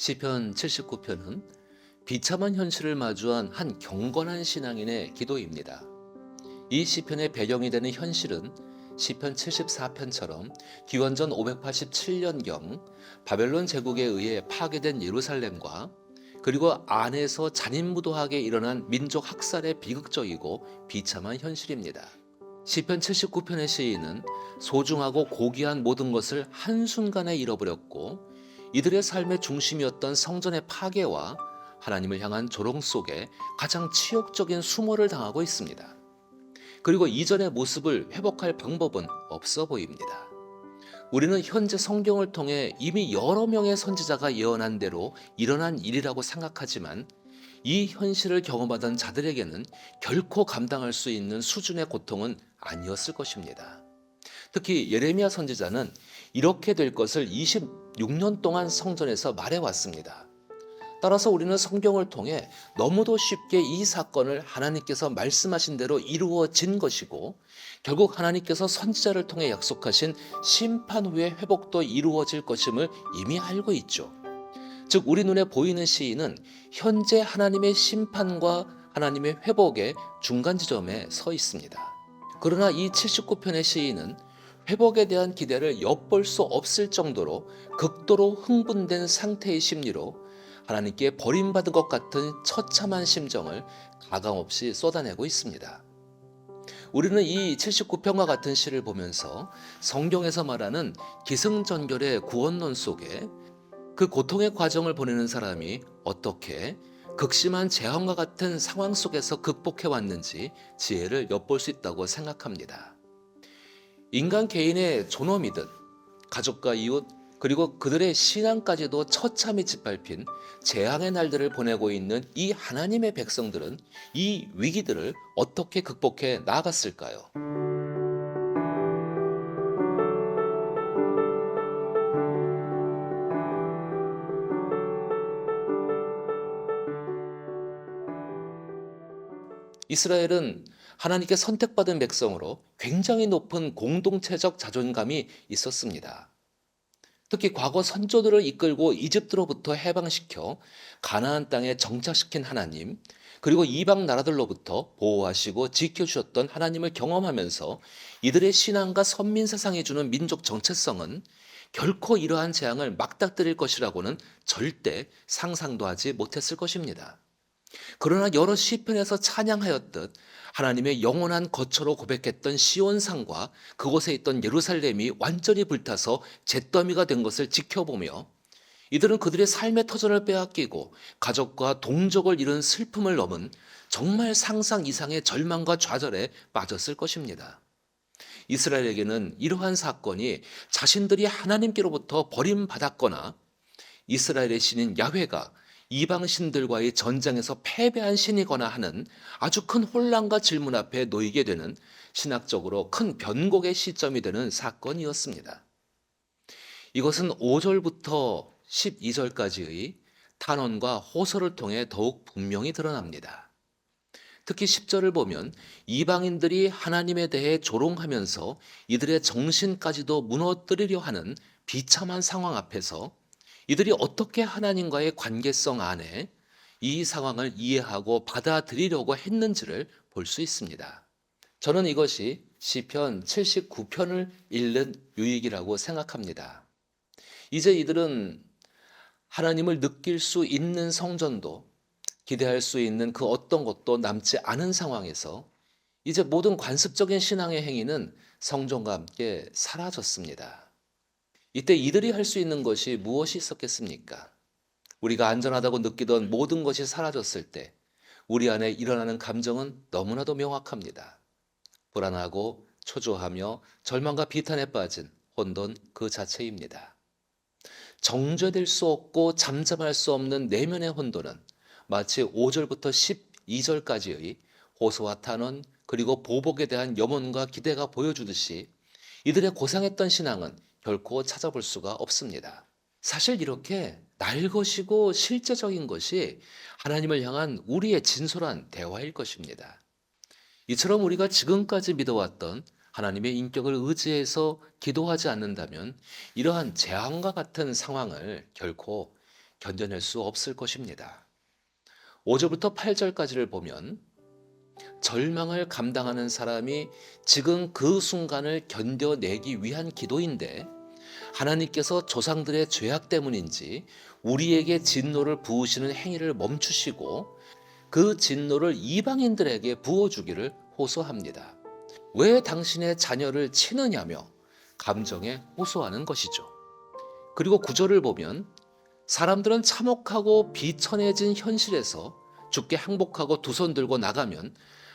시편 79편은 비참한 현실을 마주한 한 경건한 신앙인의 기도입니다. 이 시편의 배경이 되는 현실은 시편 74편처럼 기원전 587년경 바벨론 제국에 의해 파괴된 예루살렘과 그리고 안에서 잔인무도하게 일어난 민족 학살의 비극적이고 비참한 현실입니다. 시편 79편의 시인은 소중하고 고귀한 모든 것을 한순간에 잃어버렸고 이들의 삶의 중심이었던 성전의 파괴와 하나님을 향한 조롱 속에 가장 치욕적인 수모를 당하고 있습니다. 그리고 이전의 모습을 회복할 방법은 없어 보입니다. 우리는 현재 성경을 통해 이미 여러 명의 선지자가 예언한 대로 일어난 일이라고 생각하지만 이 현실을 경험하던 자들에게는 결코 감당할 수 있는 수준의 고통은 아니었을 것입니다. 특히 예레미야 선지자는 이렇게 될 것을 26년 동안 성전에서 말해왔습니다. 따라서 우리는 성경을 통해 너무도 쉽게 이 사건을 하나님께서 말씀하신 대로 이루어진 것이고 결국 하나님께서 선지자를 통해 약속하신 심판 후의 회복도 이루어질 것임을 이미 알고 있죠. 즉 우리 눈에 보이는 시인은 현재 하나님의 심판과 하나님의 회복의 중간 지점에 서 있습니다. 그러나 이 79편의 시인은 회복에 대한 기대를 엿볼 수 없을 정도로 극도로 흥분된 상태의 심리로 하나님께 버림받은 것 같은 처참한 심정을 가감없이 쏟아내고 있습니다. 우리는 이 79편과 같은 시를 보면서 성경에서 말하는 기승전결의 구원론 속에 그 고통의 과정을 보내는 사람이 어떻게 극심한 재앙과 같은 상황 속에서 극복해 왔는지 지혜를 엿볼 수 있다고 생각합니다. 인간 개인의 존엄이든 가족과 이웃 그리고 그들의 신앙까지도 처참히 짓밟힌 재앙의 날들을 보내고 있는 이 하나님의 백성들은 이 위기들을 어떻게 극복해 나아갔을까요? 이스라엘은 하나님께 선택받은 백성으로 굉장히 높은 공동체적 자존감이 있었습니다. 특히 과거 선조들을 이끌고 이집트로부터 해방시켜 가나안 땅에 정착시킨 하나님, 그리고 이방 나라들로부터 보호하시고 지켜주셨던 하나님을 경험하면서 이들의 신앙과 선민 세상이 주는 민족 정체성은 결코 이러한 재앙을 막닥뜨릴 것이라고는 절대 상상도 하지 못했을 것입니다. 그러나 여러 시편에서 찬양하였듯 하나님의 영원한 거처로 고백했던 시온산과 그곳에 있던 예루살렘이 완전히 불타서 잿더미가 된 것을 지켜보며 이들은 그들의 삶의 터전을 빼앗기고 가족과 동족을 잃은 슬픔을 넘은 정말 상상 이상의 절망과 좌절에 빠졌을 것입니다. 이스라엘에게는 이러한 사건이 자신들이 하나님께로부터 버림받았거나 이스라엘의 신인 야훼가 이방 신들과의 전쟁에서 패배한 신이거나 하는 아주 큰 혼란과 질문 앞에 놓이게 되는 신학적으로 큰 변곡의 시점이 되는 사건이었습니다. 이것은 5절부터 12절까지의 탄원과 호소를 통해 더욱 분명히 드러납니다. 특히 10절을 보면 이방인들이 하나님에 대해 조롱하면서 이들의 정신까지도 무너뜨리려 하는 비참한 상황 앞에서 이들이 어떻게 하나님과의 관계성 안에 이 상황을 이해하고 받아들이려고 했는지를 볼 수 있습니다. 저는 이것이 시편 79편을 읽는 유익이라고 생각합니다. 이제 이들은 하나님을 느낄 수 있는 성전도 기대할 수 있는 그 어떤 것도 남지 않은 상황에서 이제 모든 관습적인 신앙의 행위는 성전과 함께 사라졌습니다. 이때 이들이 할 수 있는 것이 무엇이 있었겠습니까? 우리가 안전하다고 느끼던 모든 것이 사라졌을 때 우리 안에 일어나는 감정은 너무나도 명확합니다. 불안하고 초조하며 절망과 비탄에 빠진 혼돈 그 자체입니다. 정죄될 수 없고 잠잠할 수 없는 내면의 혼돈은 마치 5절부터 12절까지의 호소와 탄원 그리고 보복에 대한 염원과 기대가 보여주듯이 이들의 고상했던 신앙은 결코 찾아볼 수가 없습니다. 사실 이렇게 날것이고 실제적인 것이 하나님을 향한 우리의 진솔한 대화일 것입니다. 이처럼 우리가 지금까지 믿어왔던 하나님의 인격을 의지해서 기도하지 않는다면 이러한 재앙과 같은 상황을 결코 견뎌낼 수 없을 것입니다. 5절부터 8절까지를 보면 절망을 감당하는 사람이 지금 그 순간을 견뎌내기 위한 기도인데 하나님께서 조상들의 죄악 때문인지 우리에게 진노를 부으시는 행위를 멈추시고 그 진노를 이방인들에게 부어주기를 호소합니다. 왜 당신의 자녀를 치느냐며 감정에 호소하는 것이죠. 그리고 구절을 보면 사람들은 참혹하고 비천해진 현실에서 죽게 항복하고 두 손 들고 나가면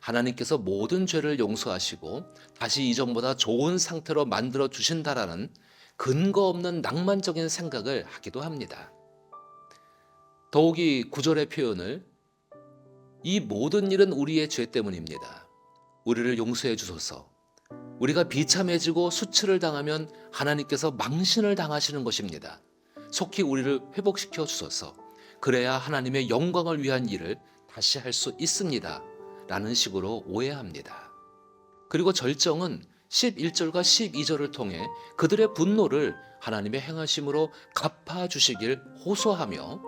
하나님께서 모든 죄를 용서하시고 다시 이전보다 좋은 상태로 만들어 주신다라는 근거 없는 낭만적인 생각을 하기도 합니다. 더욱이 구절의 표현을 이 모든 일은 우리의 죄 때문입니다. 우리를 용서해 주소서. 우리가 비참해지고 수치를 당하면 하나님께서 망신을 당하시는 것입니다. 속히 우리를 회복시켜 주소서. 그래야 하나님의 영광을 위한 일을 다시 할 수 있습니다. 라는 식으로 오해합니다. 그리고 절정은 11절과 12절을 통해 그들의 분노를 하나님의 행하심으로 갚아 주시길 호소하며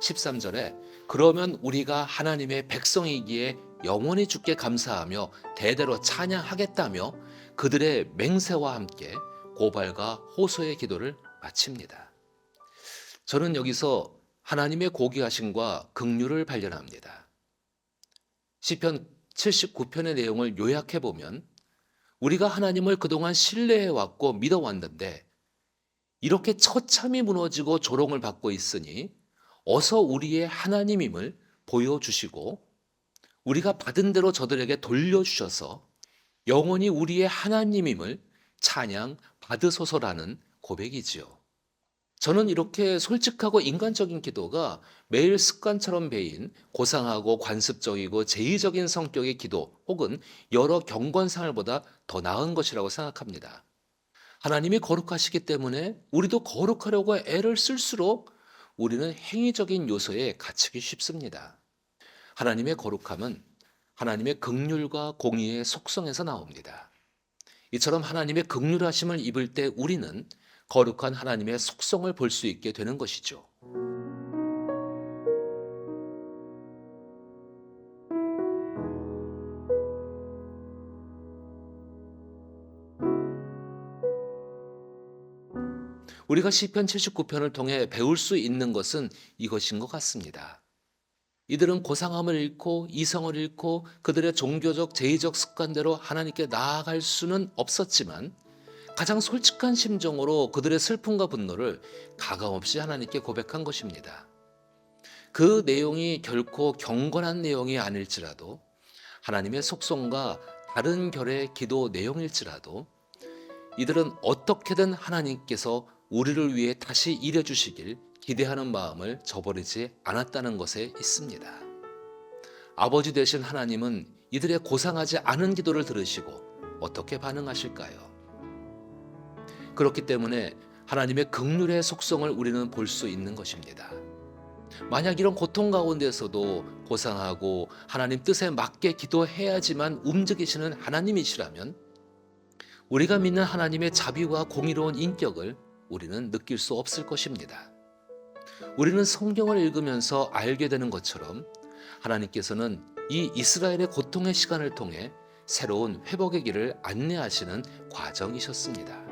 13절에 그러면 우리가 하나님의 백성이기에 영원히 주께 감사하며 대대로 찬양하겠다며 그들의 맹세와 함께 고발과 호소의 기도를 마칩니다. 저는 여기서 하나님의 고귀하심과 긍휼을 발견합니다. 시편 79편의 내용을 요약해 보면 우리가 하나님을 그동안 신뢰해 왔고 믿어 왔는데 이렇게 처참히 무너지고 조롱을 받고 있으니 어서 우리의 하나님임을 보여주시고 우리가 받은 대로 저들에게 돌려주셔서 영원히 우리의 하나님임을 찬양 받으소서라는 고백이지요. 저는 이렇게 솔직하고 인간적인 기도가 매일 습관처럼 배인 고상하고 관습적이고 제의적인 성격의 기도 혹은 여러 경건상을보다 더 나은 것이라고 생각합니다. 하나님이 거룩하시기 때문에 우리도 거룩하려고 애를 쓸수록 우리는 행위적인 요소에 갇히기 쉽습니다. 하나님의 거룩함은 하나님의 극률과 공의의 속성에서 나옵니다. 이처럼 하나님의 극률하심을 입을 때 우리는 거룩한 하나님의 속성을 볼 수 있게 되는 것이죠. 우리가 시편 79편을 통해 배울 수 있는 것은 이것인 것 같습니다. 이들은 고상함을 잃고 이성을 잃고 그들의 종교적 제의적 습관대로 하나님께 나아갈 수는 없었지만 가장 솔직한 심정으로 그들의 슬픔과 분노를 가감없이 하나님께 고백한 것입니다. 그 내용이 결코 경건한 내용이 아닐지라도 하나님의 속성과 다른 결의 기도 내용일지라도 이들은 어떻게든 하나님께서 우리를 위해 다시 일해 주시길 기대하는 마음을 저버리지 않았다는 것에 있습니다. 아버지 되신 하나님은 이들의 고상하지 않은 기도를 들으시고 어떻게 반응하실까요? 그렇기 때문에 하나님의 극률의 속성을 우리는 볼 수 있는 것입니다. 만약 이런 고통 가운데서도 고상하고 하나님 뜻에 맞게 기도해야지만 움직이시는 하나님이시라면 우리가 믿는 하나님의 자비와 공의로운 인격을 우리는 느낄 수 없을 것입니다. 우리는 성경을 읽으면서 알게 되는 것처럼 하나님께서는 이 이스라엘의 고통의 시간을 통해 새로운 회복의 길을 안내하시는 과정이셨습니다.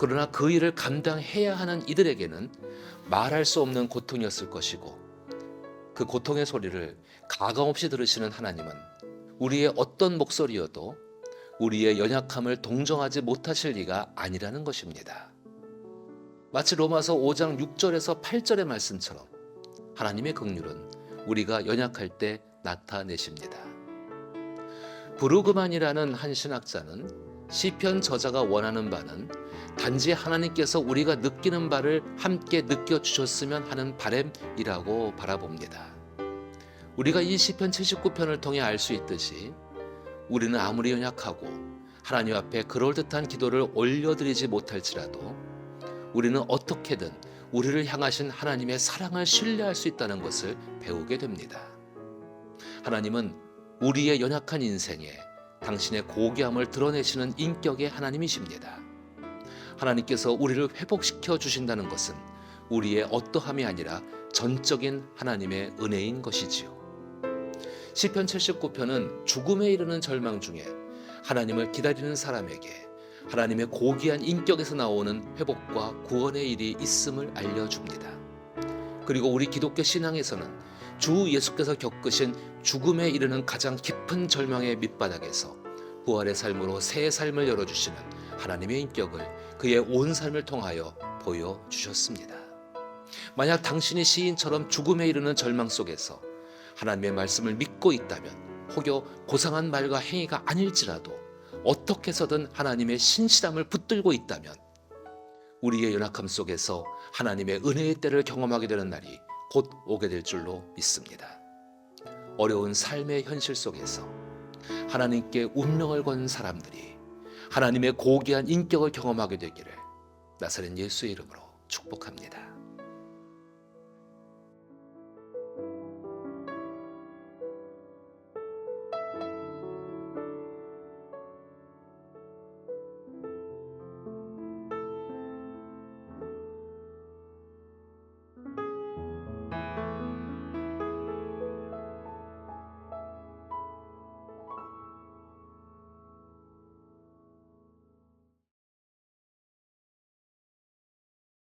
그러나 그 일을 감당해야 하는 이들에게는 말할 수 없는 고통이었을 것이고 그 고통의 소리를 가감 없이 들으시는 하나님은 우리의 어떤 목소리여도 우리의 연약함을 동정하지 못하실 리가 아니라는 것입니다. 마치 로마서 5장 6절에서 8절의 말씀처럼 하나님의 긍휼은 우리가 연약할 때 나타내십니다. 브루그만이라는 한 신학자는 시편 저자가 원하는 바는 단지 하나님께서 우리가 느끼는 바를 함께 느껴 주셨으면 하는 바램이라고 바라봅니다. 우리가 이 시편 79편을 통해 알 수 있듯이 우리는 아무리 연약하고 하나님 앞에 그럴듯한 기도를 올려드리지 못할지라도 우리는 어떻게든 우리를 향하신 하나님의 사랑을 신뢰할 수 있다는 것을 배우게 됩니다. 하나님은 우리의 연약한 인생에 당신의 고귀함을 드러내시는 인격의 하나님이십니다. 하나님께서 우리를 회복시켜 주신다는 것은 우리의 어떠함이 아니라 전적인 하나님의 은혜인 것이지요. 시편 79편은 죽음에 이르는 절망 중에 하나님을 기다리는 사람에게 하나님의 고귀한 인격에서 나오는 회복과 구원의 일이 있음을 알려줍니다. 그리고 우리 기독교 신앙에서는 주 예수께서 겪으신 죽음에 이르는 가장 깊은 절망의 밑바닥에서 부활의 삶으로 새 삶을 열어주시는 하나님의 인격을 그의 온 삶을 통하여 보여주셨습니다. 만약 당신이 시인처럼 죽음에 이르는 절망 속에서 하나님의 말씀을 믿고 있다면 혹여 고상한 말과 행위가 아닐지라도 어떻게 해서든 하나님의 신실함을 붙들고 있다면 우리의 연약함 속에서 하나님의 은혜의 때를 경험하게 되는 날이 곧 오게 될 줄로 믿습니다. 어려운 삶의 현실 속에서 하나님께 운명을 건 사람들이 하나님의 고귀한 인격을 경험하게 되기를 나사렛 예수의 이름으로 축복합니다.